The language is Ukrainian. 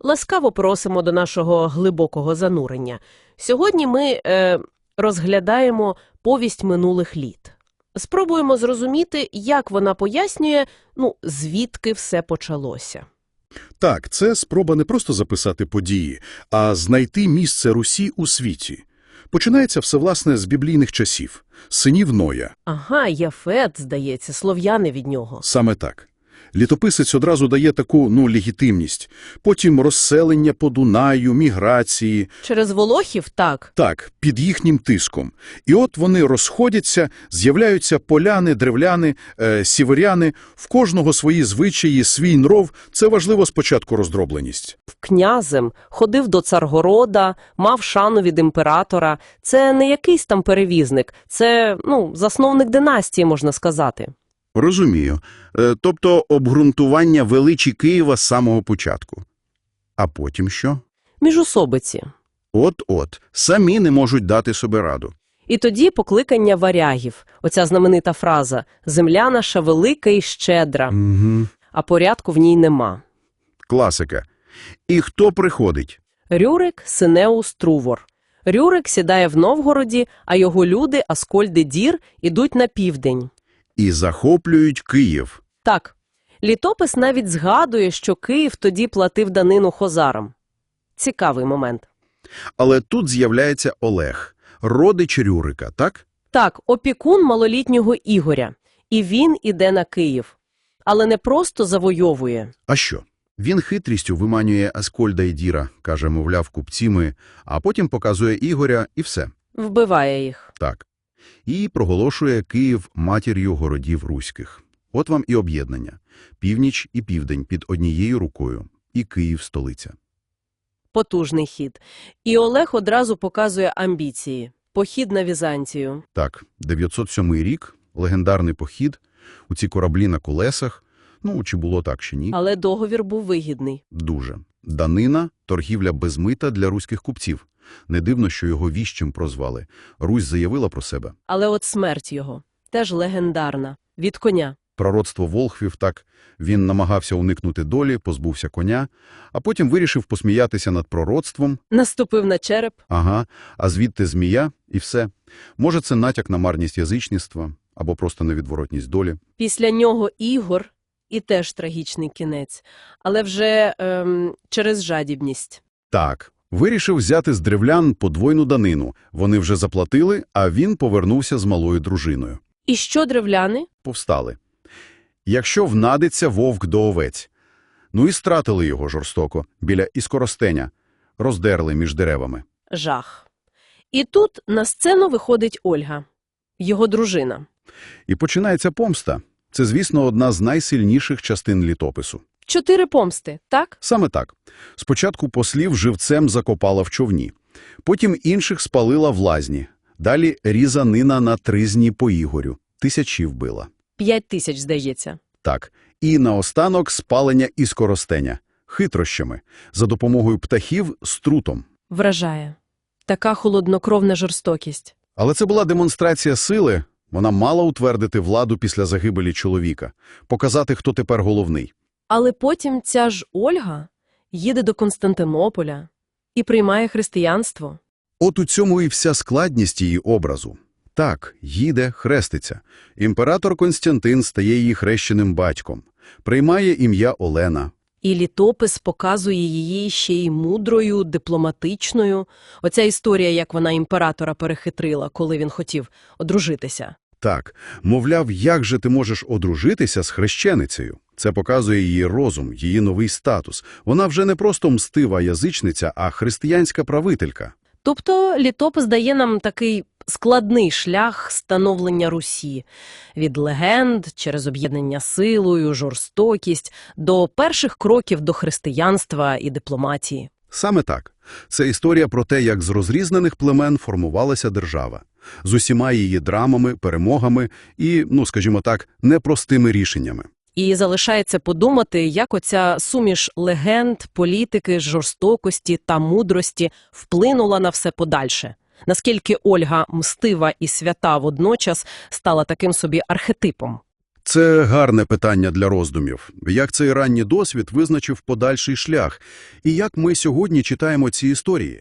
Ласкаво просимо до нашого глибокого занурення. Сьогодні ми е, розглядаємо повість минулих літ. Спробуємо зрозуміти, як вона пояснює, ну, звідки все почалося. Так, це спроба не просто записати події, а знайти місце Русі у світі. Починається все, власне, з біблійних часів, синів Ноя. Ага, Яфет, здається, слов'яни від нього. Саме так. Літописець одразу дає таку, ну, легітимність. Потім розселення по Дунаю, міграції. Через Волохів так. Так, під їхнім тиском. І от вони розходяться, з'являються поляни, древляни, е, сіверяни, в кожного свої звичаї, свій нров. Це важливо спочатку роздробленість. Князем, ходив до царгорода, мав шану від імператора. Це не якийсь там перевізник, це, ну, засновник династії, можна сказати. Розумію. Е, Тобто обґрунтування величі Києва з самого початку. А потім що? Міжусобиці. От-от, самі не можуть дати собі раду. І тоді покликання варягів, оця знаменита фраза «Земля наша велика і щедра», Угу. а порядку в ній нема. Класика. І хто приходить? Рюрик – Синеус Трувор. Рюрик сідає в Новгороді, а його люди, Аскольди Дір, ідуть на південь. І захоплюють Київ. Так, літопис навіть згадує, що Київ тоді платив данину хозарам. Цікавий момент. Але тут з'являється Олег, родич Рюрика, так? Так, опікун малолітнього Ігоря. І він іде на Київ. Але не просто завойовує. А що? Він хитрістю виманює Аскольда і Діра, каже, мовляв, купці ми, а потім показує Ігоря і все. Вбиває їх. Так. І проголошує Київ матір'ю городів руських. От вам і об'єднання. Північ і південь під однією рукою. І Київ – столиця. Потужний хід. І Олег одразу показує амбіції. Похід на Візантію. Так, 907 рік, легендарний похід, у ці кораблі на колесах. Ну, чи було так, чи ні? Але договір був вигідний. Дуже. Данина – торгівля без мита для руських купців. Не дивно, що його віщим прозвали. Русь заявила про себе. Але от смерть його теж легендарна. Від коня. Пророцтво Волхвів так, він намагався уникнути долі, позбувся коня, а потім вирішив посміятися над пророцтвом, Наступив на череп. ага, а звідти змія і все. Може, це натяк на марність язичництва або просто невідворотність долі. Після нього Ігор і теж трагічний кінець. Але вже ем, через жадібність. Так, вирішив взяти з древлян подвойну данину. Вони вже заплатили, а він повернувся з малою дружиною. І що древляни? Повстали. Якщо внадиться вовк до овець. Ну і стратили його жорстоко, біля іскоростеня. Роздерли між деревами. Жах. І тут на сцену виходить Ольга, його дружина. І починається помста. Це, звісно, одна з найсильніших частин літопису. Чотири помсти, так? Саме так. Спочатку послів живцем закопала в човні, потім інших спалила в лазні, далі різанина на тризні по Ігорю, тисячі вбила. П'ять тисяч, здається. Так, і наостанок спалення іскоростеня, хитрощами, за допомогою птахів з трутом. Вражає. Така холоднокровна жорстокість. Але це була демонстрація сили, вона мала утвердити владу після загибелі чоловіка, показати, хто тепер головний. Але потім ця ж Ольга їде до Константинополя і приймає християнство. От у цьому і вся складність її образу. Так, їде, хреститься. Імператор Константин стає її хрещеним батьком. Приймає ім'я Олена. І літопис показує її ще й мудрою, дипломатичною. Оця історія, як вона імператора перехитрила, коли він хотів одружитися. Так, мовляв, як же ти можеш одружитися з хрещеницею? Це показує її розум, її новий статус. Вона вже не просто мстива язичниця, а християнська правителька. Тобто літопис дає нам такий складний шлях становлення Русі від легенд через об'єднання силою, жорстокість до перших кроків до християнства і дипломатії. Саме так. Це історія про те, як з розрізнених племен формувалася держава. З усіма її драмами, перемогами і, ну, скажімо так, непростими рішеннями. І залишається подумати, як оця суміш легенд, політики, жорстокості та мудрості вплинула на все подальше. Наскільки Ольга мстива і свята водночас стала таким собі архетипом. Це гарне питання для роздумів. Як цей ранній досвід визначив подальший шлях? І як ми сьогодні читаємо ці історії?